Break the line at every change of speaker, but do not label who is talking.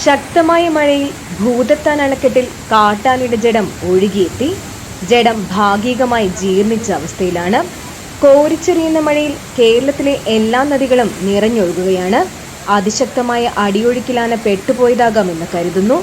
ശക്തമായ മഴയിൽ ഭൂതത്താൻ അണക്കെട്ടിൽ കാട്ടാനയുടെ ജഡം ഒഴുകിയെത്തി. ജഡം ഭാഗികമായി ജീർണിച്ച അവസ്ഥയിലാണ്. കോരിച്ചെറിയുന്ന മഴയിൽ കേരളത്തിലെ എല്ലാ നദികളും നിറഞ്ഞൊഴുകുകയാണ്. അതിശക്തമായ അടിയൊഴുക്കിലാണ് പെട്ടുപോയതാകാമെന്ന് കരുതുന്നു.